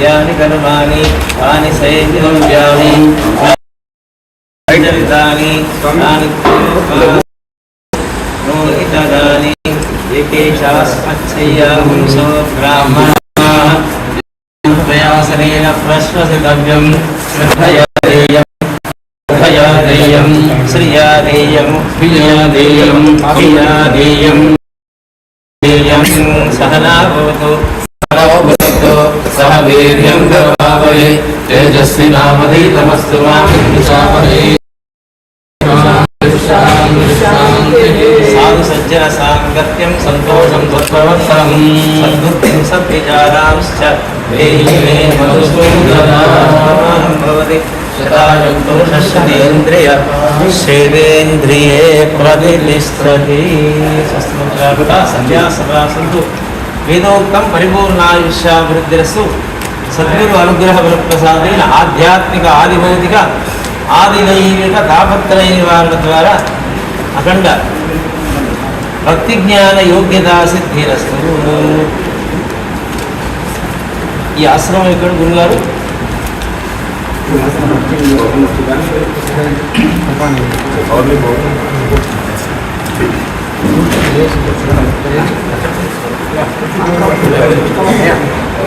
యాని కర్మాణి తాని సైద్యవ్యాని వైడరితాని తాని నోహితదాని ఏకేశాస్మచ్చయ్యాగుంసో బ్రాహ్మణ ప్రయాసనేన ప్రశ్వసితవ్యం శ్రద్ధయా దేయం శ్రద్ధయా దేయం శ్రియా దేయం సహనా భవతు సహ వీర్యం కరవావహై తేజస్వినామధీతమస్తు మా విద్విషావహై సాధు సజ్జన సాంగత్యం సంతోషం తత్వవర్తం సద్బుద్ధిం సద్విచారాంశ్చ. దేహి మే మధుసూదనం భవతి. శతాయుక్తోషేంద్రియ శేదేంద్రియే ప్రతిష్టతి సంధ్యా సభా సంతు. వేదోక్తం పరిపూర్ణాయుష్యాభివృద్ధిరస్సు సద్గురు అనుగ్రహ ప్రసాదైన ఆధ్యాత్మిక ఆదిభౌతిక ఆదిదైవిక తాపత్రయ నివారణ ద్వారా అఖండ భక్తి జ్ఞాన యోగ్యతా సిద్ధిరస్తు. ఈ ఆశ్రమం ఇక్కడ గురుగారు? శ్రీపదం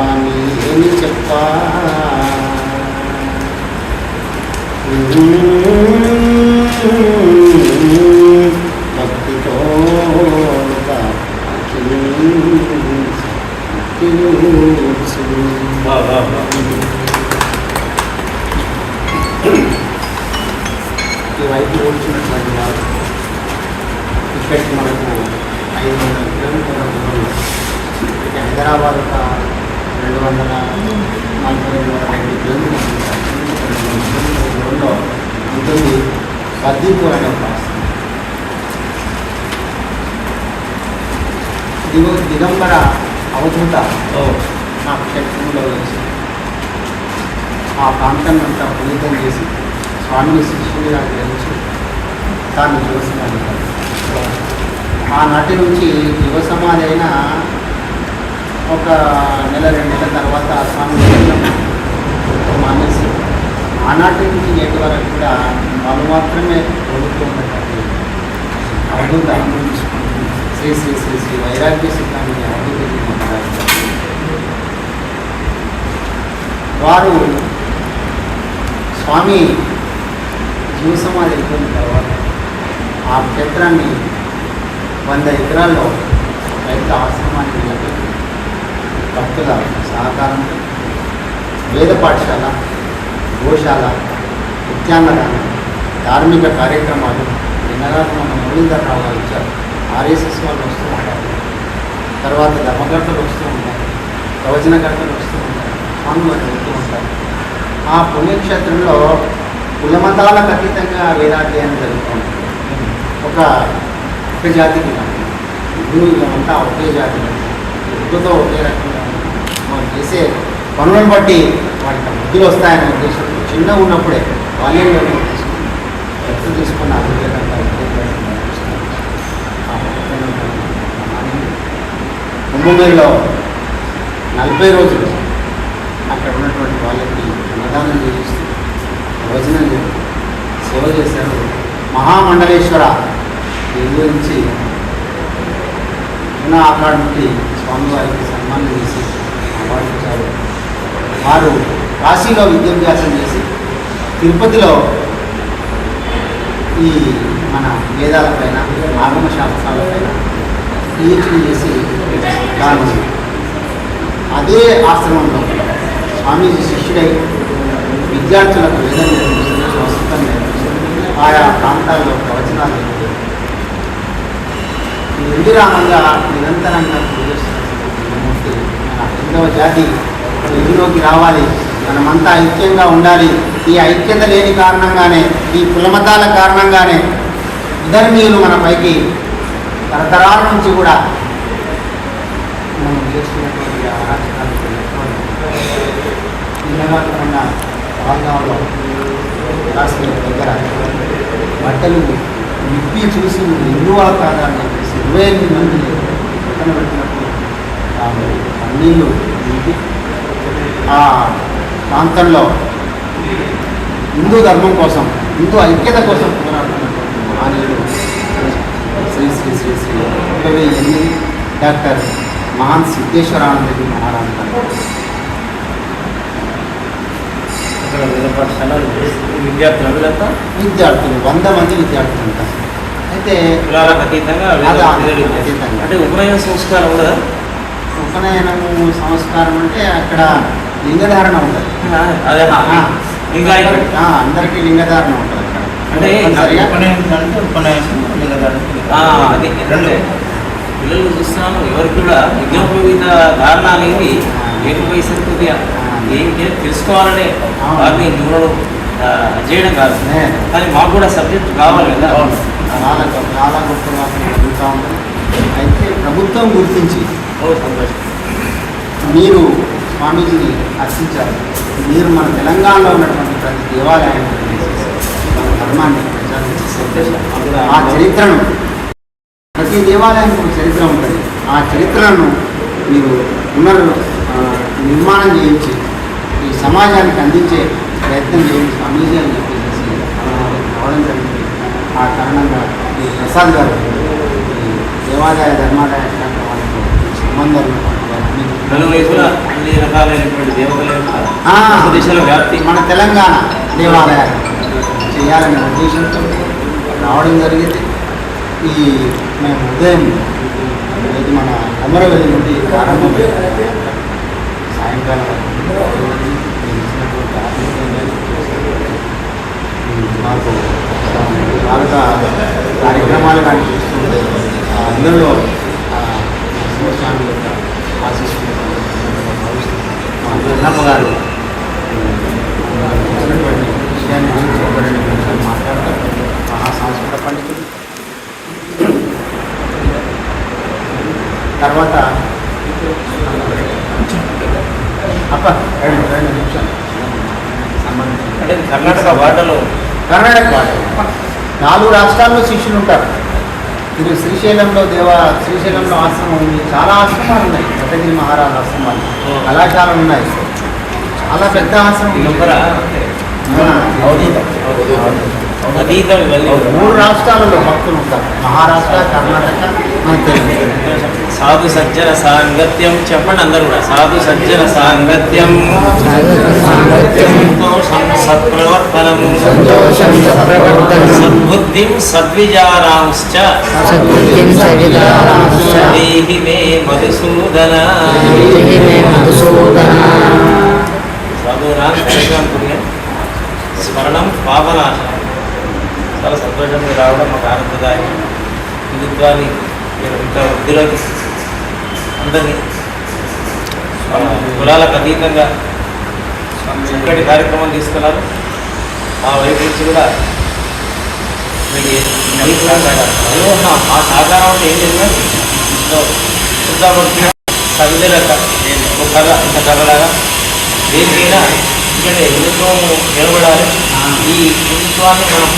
అని చెప్పా భక్తితో ఈ వైపు ఓడ్చినటువంటి వారు ఇక్కడికి మనకు ఐదు వందల కిలోమీటర్ల దూరంలో ఇక హైదరాబాద్ ఒక రెండు వందల నలభై రెండు వందల ఐదు కిలోమీటర్లో ఉంటుంది. బద్దీపూర్ అనే ఒక ఆశ్రమం. దిగు దిగంబర అవధూత. నాకు క్షేత్రంలో వచ్చి. ఆ ప్రాంతాన్ని అంతా పునీతం చేసి స్వామిని శిష్యుడిగా గ్రహించి తాను యువ సమాధి ఆనాటి నుంచి యువ సమాధి అయిన ఒక నెల రెండు నెలల తర్వాత ఆ స్వామి మానేసి ఆనాటి నుంచి నేటి వరకు కూడా వాళ్ళు మాత్రమే కొడుకున్నటువంటి అవధూత శ్రీ శ్రీ శ్రీ శ్రీ వైరాగ్య సిద్ధాన్ని అవధూత వారు స్వామి జీవ సమాధి అయిపోయిన తర్వాత ఆ క్షేత్రాన్ని వంద ఎకరాల్లో రైతు ఆశ్రమాన్ని నిలబెట్టి భక్తుల సహకారం వేద పాఠశాల గోశాల నిత్యాన్నదానం ధార్మిక కార్యక్రమాలు నిన్నగారు మన మురళీధరరావు గారు ఇచ్చారు. ఆర్ఎస్ఎస్ వాళ్ళు వస్తూ ఉంటారు. తర్వాత ధర్మకర్తలు వస్తూ ఉంటారు. ప్రవచనకర్తలు వస్తూ ఉంటారు. స్వామి వెళ్తూ ఉంటారు. ఆ పుణ్యక్షేత్రంలో కులమతాలకు అతీతంగా వేదాధ్యయనం జరుగుతుంది. ఒక ఒక జాతికి హిందువులంతా ఒకే జాతి ఉర్దూతో ఒకే రకం చేసే పనులను బట్టి వాటికి బుద్ధులు వస్తాయనే ఉద్దేశం చిన్నగా ఉన్నప్పుడే బాల్యంలో నిర్ణయం తీసుకుని తీసుకున్న అభివృద్ధి కుంభమేళలో నలభై రోజులు అక్కడ ఉన్నటువంటి వాళ్ళకి అన్నదానం చేసి భోజనం చేస్తూ సేవ చేశారు మహామండలేశ్వర నిర్వహించి ఉన్న అవార్డు నుండి స్వామివారికి సన్మానం చేసి అవార్డు వారు కాశీలో విద్యాభ్యాసం చేసి తిరుపతిలో ఈ మన వేదాలపైన ఆగమ శాస్త్రాలపైన పిహెచ్డి చేసి తాను అదే ఆశ్రమంలో స్వామీజీ శిష్యుడై విద్యార్థులకు వేదం నేర్పిస్తూ సంస్కృతం ఆయా ప్రాంతాల్లో ప్రవచనాలు చెప్తూ నిర్విరామంగా నిరంతరంగా పూజిస్తున్నటువంటి మన జాతి. వెలుగులోకి రావాలి. మనమంతా ఐక్యంగా ఉండాలి. ఈ ఐక్యత లేని కారణంగానే ఈ కులమతాల కారణంగానే విధర్మీయులు మన పైకి తరతరాల నుంచి కూడా మనం చేస్తున్నటువంటి అరాచకాలకు నిన్నగాకుండా తెలంగాణలో దగ్గర బట్టలు నిప్పి చూసి హిందువా కాదా అని చెప్పేసి ఇరవై ఎనిమిది మంది పెట్టినప్పుడు నింపి ఆ ప్రాంతంలో హిందూ ధర్మం కోసం హిందూ ఐక్యత కోసం పోరాడుతున్నటువంటి శ్రీ శ్రీ శ్రీ శ్రీ ఒకవే ఎనిమిది డాక్టర్ మహాన్ మహారాజ్ ఇక్కడ వేద పాఠశాలలు విద్యార్థులు వంద మంది విద్యార్థులు ఉంటారు అయితే అతీతంగా. అంటే ఉపనయన సంస్కారం ఉండదా? ఉపనయనము సంస్కారం అంటే అక్కడ లింగధారణ ఉంటుంది. ఇంకా అందరికీ లింగధారణ ఉంటుంది అక్కడ. అంటే పిల్లలు చూస్తున్నాను ఎవరికి కూడా యజ్ఞోపవీత ధారణ అనేది ఏకపై సంస్కృతి తెలుసుకోవాలనే. వారిని న్యూనలు చేయడం కాదు. కానీ మాకు కూడా సబ్జెక్ట్ కావాలి కదా. చాలా గొప్ప- చాలా గొప్పగా ఉంటుంది అయితే ప్రభుత్వం గుర్తించి మీరు స్వామీజీని అర్చించారు మీరు మన తెలంగాణలో ఉన్నటువంటి ప్రతి దేవాలయాన్ని మన ధర్మాన్ని ప్రచారం ఆ చరిత్రను ప్రతి దేవాలయానికి ఒక చరిత్ర ఉంటుంది. ఆ చరిత్రను మీరు పునర్ నిర్మాణం చేయించి ఈ సమాజానికి అందించే ప్రయత్నం చేయండి. స్వామీజీ అని చెప్పేసి ఆ, రావడం జరిగింది. ఆ కారణంగా ఈ ప్రసాద్ గారు దేవాదాయ ధర్మాదాయ శాఖ సంబంధాలు అన్ని రకాలైనటువంటి దేవతల దేశాల వ్యాప్తి మన తెలంగాణ దేవాలయాలు చేయాలనే ఉద్దేశంతో రావడం జరిగింది. ఈ మేము ఉదయం ఇది మన అమరవల్లి నుండి ప్రారంభమైన సాయంకాలం మాకు భారత కార్యక్రమాలు కానీ చూస్తుంటే ఆ అందరిలో స్వామి యొక్క ఆశిస్తుంది మా అన్నమ్మ గారు వచ్చినటువంటి విషయాన్ని గురించి ఒక రెండు నిమిషాలు మాట్లాడతారు. మహా సంస్కృత పండితులు. తర్వాత అప్ప రెండు రెండు నిమిషాలు. సంబంధించి అంటే కర్ణాటక వాటలో కర్ణాటక వాళ్ళు నాలుగు రాష్ట్రాల్లో శిష్యులు ఉంటారు. ఇది శ్రీశైలంలో దేవ శ్రీశైలంలో ఆశ్రమం ఉంది. చాలా ఆశ్రమాలు ఉన్నాయి. దత్తగిరి మహారాజు ఆశ్రమాలు. కళాశాలలు ఉన్నాయి. చాలా పెద్ద ఆశ్రమం మూడు రాష్ట్రాలలో భక్తులు ఉంటారు. మహారాష్ట్ర కర్ణాటక మన తెలుగు. సాధు సజ్జన సాంగత్యం చెప్పండి అందరూ కూడా. సాధు సజ్జన సాంగత్యం. సంతోషం సద్బుద్ధిం సద్విచారాంశ్చ. దేహి మే మధుసూదన. స్మరణం పాపనాశ చాలా సంతోషంగా రావడం మాకు ఆనందదాయకం. హిందుత్వాన్ని మీరు ఇంకా వృద్ధిలోకి అందరినీ. కులాలకు అతీతంగా చక్కటి కార్యక్రమం తీసుకున్నారు. ఆ వైపు నుంచి కూడా మీకు ఆ సహకారం అంటే ఏం చేసినారు చూద్దామంటే లెక్క ఒక కర్ర ఇంత కర్రలాగా దేనికైనా ఇక్కడ హిందుత్వం నిలబడాలి. ఈ హిందుత్వాన్ని మనం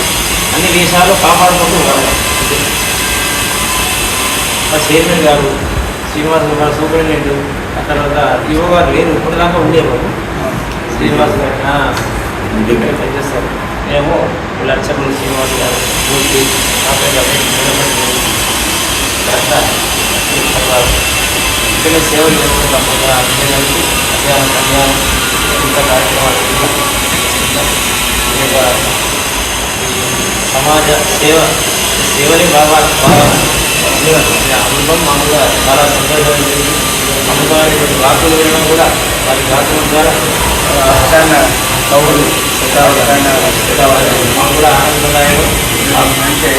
అన్ని దేశాల్లో కాపాడుకుంటూ ఉండాలి. మా చైర్మన్ గారు శ్రీనివాస్ గారు సూపరింటెండెంట్ ఆ తర్వాత ఈవో గారు లేరు. ఇప్పుడు దాకా ఉండేవారు శ్రీనివాస్ గారు. ఇక్కడ పనిచేస్తారు మేము లక్షకులు శ్రీనివాస్ గారు మూర్తి ఇక్కడే సేవలు చేసుకుంటాం అభిషేకానికి మధ్యాహ్నం కళ్యాణం ఇంత కార్యక్రమాలు ఇంకా ఈ సమాజ సేవ ఈ సేవని బాగా బాగా అనుభవం మామూలుగా చాలా సంతోషమైంది అమ్మవారి రాకులు వేయడం కూడా వారి రాకుల ద్వారా ప్రధాన కవులు ప్రధాన మాకు కూడా ఆనందదాయకం అంటే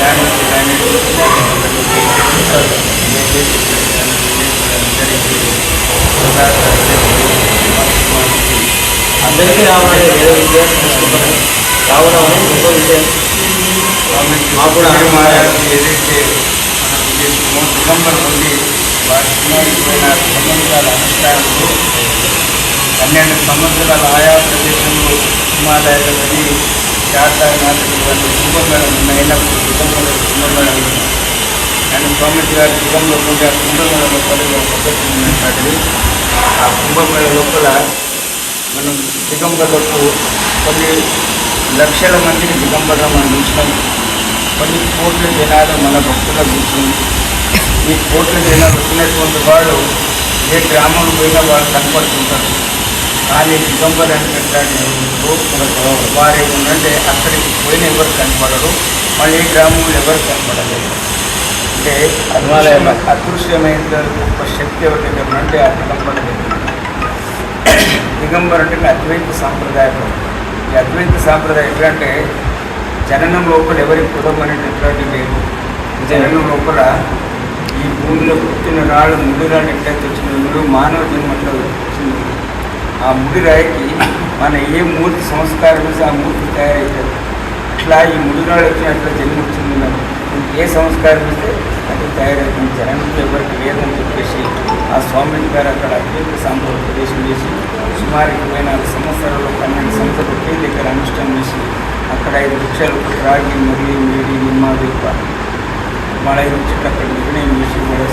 దాని దాని అందరికీ రావాలని ఏదో విజయం రావడం అనేది గొప్ప విషయం. మాకు కూడా మహారాజు ఏదైతే మనకు చేస్తున్నామో దిగంబర్ నుండి వారి సుమారుపోయిన సంవత్సరాల అనుష్ఠానంలో పన్నెండు సంవత్సరాల ఆయా ప్రదేశంలో హిమాలయాలని శారదానాథులు కుంభమేళం అయినప్పుడు దిగంబర కుంభమేళం అండ్ స్వామిజీ గారి యుగంలో నుండి కుంభమేళ లోపల పద్ధతి ఉన్నటువంటిది ఆ కుంభమేళ లోపల మనం దిగంబరులకు కొన్ని లక్షల మందిని దిగంబరం మనం చూసినాం. కొన్ని కోట్ల జనాలు మన భక్తులకు చూసింది ఈ కోట్ల జనాలు వచ్చినటువంటి వాళ్ళు ఏ గ్రామం పోయినా వాళ్ళు కనపడుతుంటారు. కానీ దిగంబర్ అనేటువంటి వారు ఏమంటే అక్కడికి పోయిన ఎవరు కనపడరు. మళ్ళీ ఏ గ్రామంలో ఎవరు కనపడలేదు అంటే అదృశ్యమైన అదృశ్యమైన గొప్ప శక్తి ఎవరికైతే అంటే ఆ దిగంబర. దిగంబర్ అంటే అద్వైత సాంప్రదాయం. ఈ అద్వైత సాంప్రదాయం ఎందుకంటే జననం లోపల ఎవరి కులం అనేటటువంటి లేదు. జననం లోపల ఈ భూమిలో పుట్టిన రాళ్ళు ముడిరాళ్ళు ఎట్లయితే వచ్చిన మానవ జన్మట్లో వచ్చింది. ఆ ముడిరాయికి మన ఏ మూర్తి సంస్కారం ఆ మూర్తి తయారవుతుంది అట్లా ఈ ముడిరాళ్ళు వచ్చినట్ల జన్మ వచ్చింది మనం. ఏ సంస్కారం ఇస్తే అది తయారవుతుంది. జనంలో ఎవరికి లేదని చెప్పేసి ఆ స్వామి గారు అక్కడ అద్వైత సాంప్రదాయ ప్రదేశం చేసి సుమారు ఇరవై నాలుగు సంవత్సరాలు పన్నెండు సంస్థలు ఒకే దగ్గర అనుష్ఠానం చేసి అక్కడ ఐదు వృక్షాలు రాగి మురళి మేడి నిమ్మ వేప వాళ్ళ ఐదు వృక్షాలు అక్కడ నిర్ణయం చేసి వాళ్ళ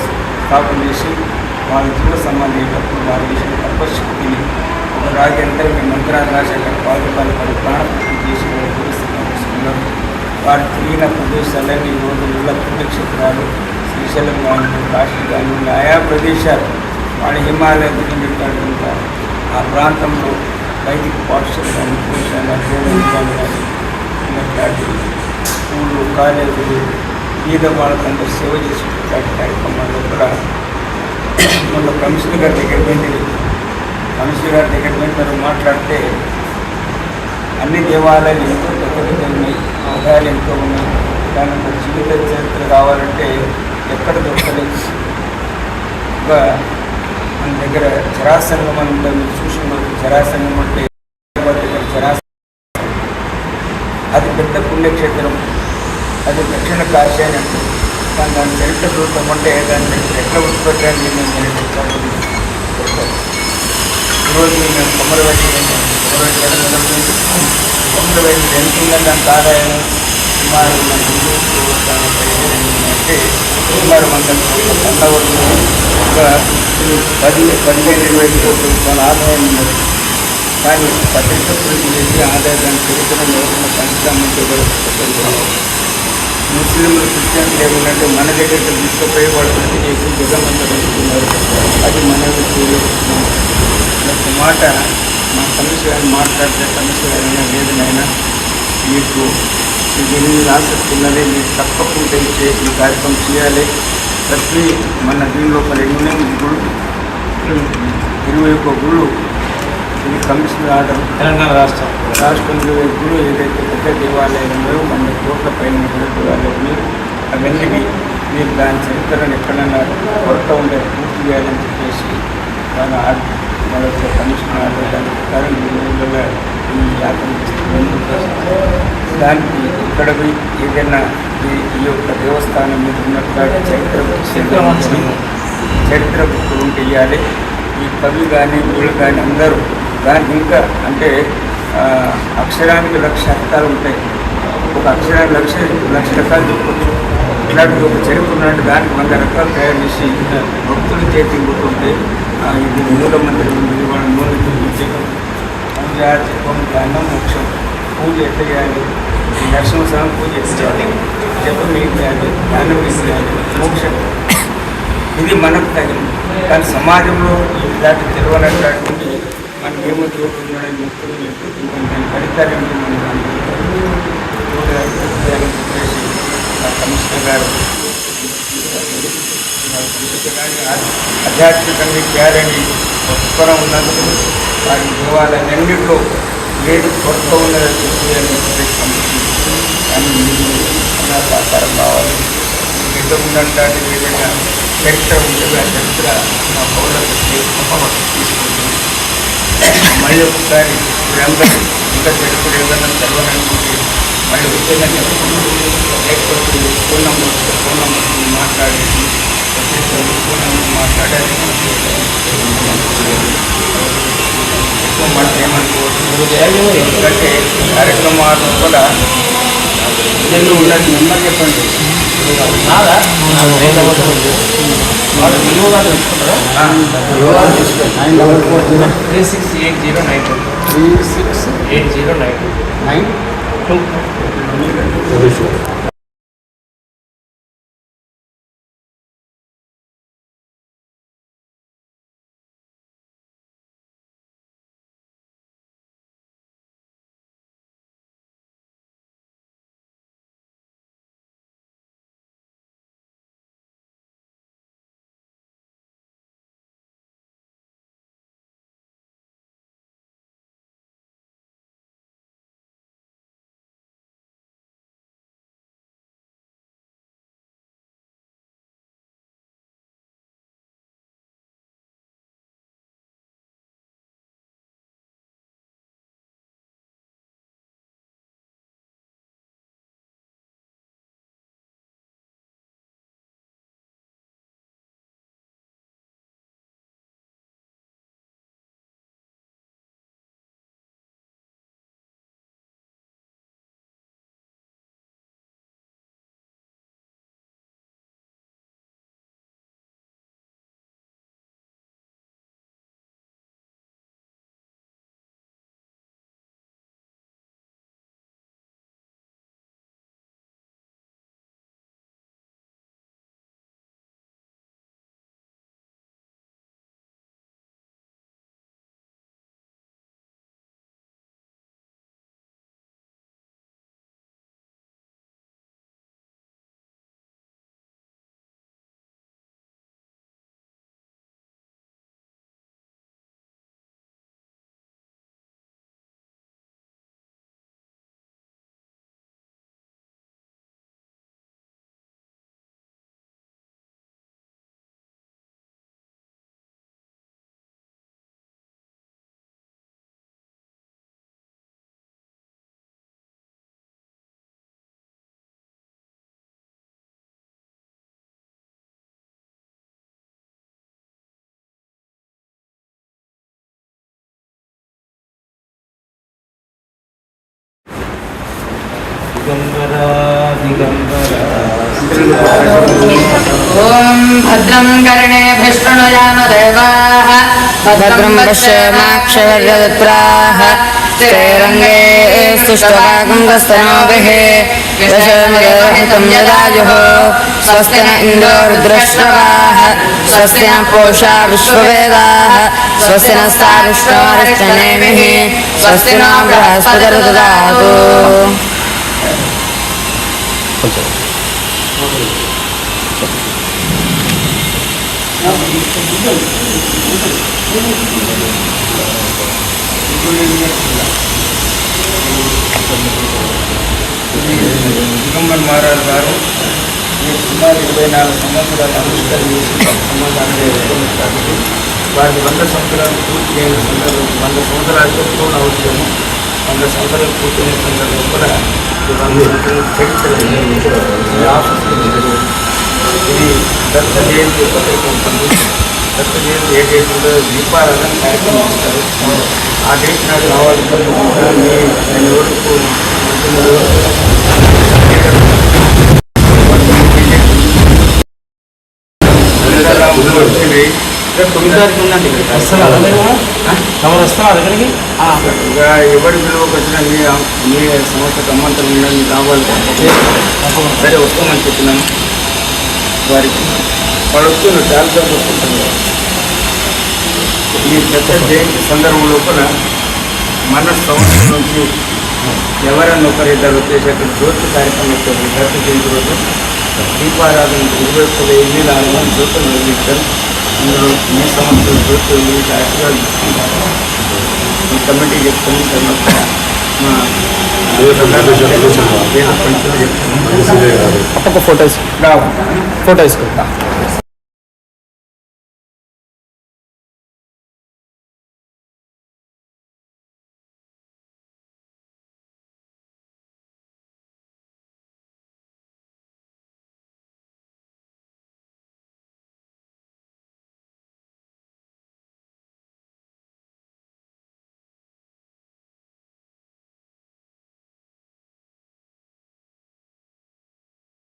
స్థాపన చేసి వాళ్ళ జీవ సమాధి అయ్యేటప్పుడు వాళ్ళు చేసిన తపశక్తిని ఒక రాగి అంటే మేము మంత్రాలు రాసి అక్కడ పాదుకాలు పడి ప్రాణప్రతి చేసి వాళ్ళు పూజిస్తున్నారు వారు తిరిగిన ప్రదేశాలన్నీ ఈ రోజు ఉల్ల పుణ్యక్షేత్రాలు శ్రీశైలం కానీ కాశీ కానీ ఆయా ప్రదేశాలు వాళ్ళ హిమాలయ తిరిగినటువంటి ఆ ప్రాంతంలో వైదిక పాఠశాల కానీ పురుషాల కానీ ఇలాంటి స్కూళ్ళు కాలేజీలు ఈద వాళ్ళకందరూ సేవ చేసేటువంటి కార్యక్రమాల్లో కూడా మొన్న కమిషనర్ గారి దగ్గర వెళ్ళి కమిషనర్ గారి దగ్గర వెళ్ళి మనం మాట్లాడితే అన్ని దేవాలయాలు ఎంతో దగ్గర ఉన్నాయి. ఆదాయాలు ఎంతో ఉన్నాయి. దాని ఒక జీవిత చరిత్ర కావాలంటే ఎక్కడ దొరకలేదు. ఒక మన దగ్గర చరాసంగం అని జరాసంగం అంటే జరాసంగం అది పెద్ద పుణ్యక్షేత్రం అది దక్షిణ కాశీ అని కానీ దాని చరిత్ర చూద్దాం అంటే దాన్ని ఎట్లా ఉత్పత్తి అని నేను ఈరోజు మేము కొమ్మరవేట కొమ్మరవేట కొమ్మరవేట ఎంత ఉందని దానికి ఆదాయం సుమారు మన అంటే సుమారు మన అన్నవరం ఒక పది పదిహేను ఇరవై కోట్లు మన ఆదాయం ఉన్నది కానీ పత్రిక గురించి చేసి ఆదాయం చరిత్రను ఎవరైనా పంచుతామంటే ముస్లింలు క్రిస్టియన్లు ఏమంటే మన దగ్గరికి తీసుకుపోయి వాళ్ళు ప్రతి చేసి జగమంతా పెట్టుకున్నారు అది మన ఒక మాట మా సమస్య మాట్లాడితే సమస్య ఏమైనా లేదు నాయన. మీకు మీకు ఎన్ని ఆసక్తి ఉన్నది మీరు తప్పకుండా ఇచ్చే ఈ కార్యక్రమం చేయాలి. ప్రతి మన దీని లోపల ఎన్ని గుళ్ళు ఇరవై ఒక్క గుళ్ళు ఇది కమిషనర్ ఆర్డర్. తెలంగాణ రాష్ట్రం. రాష్ట్రంలో గుళ్ళు ఏదైతే పెద్ద దేవాలయాలు మన కోట్ల పైన ఉన్నాయి. అవన్నీ మీరు దాని చరిత్రను ఎక్కడన్నా కొరత ఉండే పూర్తి చేయాలని చెప్పేసి దాని ఆర్డర్ మన యొక్క కమిషనర్ ఆర్డర్ దాని ప్రకారం ఈ ఈ యాత్ర. దానికి ఇక్కడ ఏదైనా ఈ ఈ యొక్క దేవస్థానం మీద ఉన్నటువంటి చరిత్ర చరిత్ర మంచిది. చరిత్ర బుక్కులు ఇవ్వాలి ఈ కవి కానీ వీళ్ళు కానీ అందరూ దానికి ఇంకా అంటే అక్షరానికి లక్ష అర్థాలు ఉంటాయి. ఒక అక్షరానికి లక్ష లక్ష రకాలు చెప్పచ్చు. ఇలాంటి ఒక చరిత్ర ఉన్నట్టు దానికి వంద రకాలు తయారు చేసి భక్తుల చేతి ఉంటుంటే ఇది మూల మంత్రి ఉంది వాళ్ళ మూల చూపించే పూజ ధ్యానం మోక్షం. పూజ ఎట్లా చేయాలి? ఈ నరసింహస్వామి పూజ ఎట్లా చేయాలి? జపం ఏం చేయాలి? జ్ఞానం ఏం మోక్షం. ఇది మనకు తగిన కానీ సమాజంలో ఇలాంటి తెలియనటువంటి మనం ఏమో చోటు ఉన్నాడని ముక్కులు చెప్పి దాన్ని ఫలితాలేంటి మనం చెప్పేసి మా కమిషనర్ గారు ఆధ్యాత్మికంగా చేయాలని ఒక్కరం ఉన్నందుకు వారి దేవాలన్నింటిలో ఏది కొత్త కానీ మీరు నా సహకారం కావాలి. మీకు ఉన్నటువంటి ఏదైనా చరిత్ర ఉంటుంది ఆ చరిత్ర నా పౌరులకు తీసుకుంటుంది. మళ్ళీ ఒకసారి మీరందరూ ఇంకా చరిత్ర ఏదైనా తెలవాలనుకుంటే మళ్ళీ ఉద్యోగం చెప్పుకుంటూ లేకపోతే ఫోన్ నెంబర్ ఫోన్ నెంబర్ మాట్లాడేసి ఎక్కువ మాట ఏమనుకోవచ్చు ఎందుకంటే కార్యక్రమాలు కూడా నేను ఉన్నది నెంబర్ చెప్పండి వాళ్ళు nine double four zero three six eight zero nine two three six eight zero nine two nine two ॐ भद्रं कर्णेभिष्णुयामदेवाः भद्रं पश्यमाक्षयत्राः श्रीरङ्गे सुष्टवागुङ्गस्तनोभिः दशमिदं यदायुः स्वस्ति न इन्दोरुद्रश्रवाः स्वस्ति न पोषा विश्ववेदाः स्वस्ति नस्ता विष्णोरष्टनेमिः स्वस्ति नो దిగంబర్ మహారాజ్ గారు. సుమారు ఇరవై నాలుగు సంవత్సరాలు అనుష్ఠానం చేసి సమాజాన్ని ఎదుర్కొన్నట్టు వారికి వంద సంవత్సరాలు పూర్తి అయిన సందర్భం వంద సంవత్సరాలతో పూర్ణ అవసరము వంద సంవత్సరాలు పూర్తయిన సందర్భం కూడా వంద సంవత్సరాలు చరిత్ర ఆఫీస్లో ఇది దత్త జయంతి పత్రిక ఉంటుంది దత్త జయంతి ఏ డేట్ ఉందో దీపారాధన కార్యక్రమం ఇస్తారు ఆ డేట్ నాడు రావాలి మీ నేను ఎవరికి వచ్చినాయి తొమ్మిది తారీఖు ఉందండి దగ్గరికి ఎవరి విలువకి వచ్చినా మీ మీ సంస్థ గమ్మంతం ఉందని రావాలి సరే వస్తామని చెప్పినాను. వారికి వాళ్ళు వస్తున్నారు చాలా వస్తుంటున్నారు ఈ పెద్ద జయంతి సందర్భం లోపల మన సంవత్సరం నుంచి ఎవరన్నా ఒకరిద్దరు వచ్చేసి అక్కడ జ్యోతి కార్యక్రమం వచ్చారు దత్త జయంతి రోజు దీపారాధన ఇరవై ఒక్క వెయ్యి నాలుగు వందల జ్యోతులు నిర్మించారు. అందులో ఈ సంవత్సరం జ్యోతులు మీకు ఆశీర్వాదం ఇస్తున్నారు కమిటీ చెప్తాను తర్వాత మా ఒక్కొక్క పంచులు ఫోటోస్ ఫోటో వేసుకో.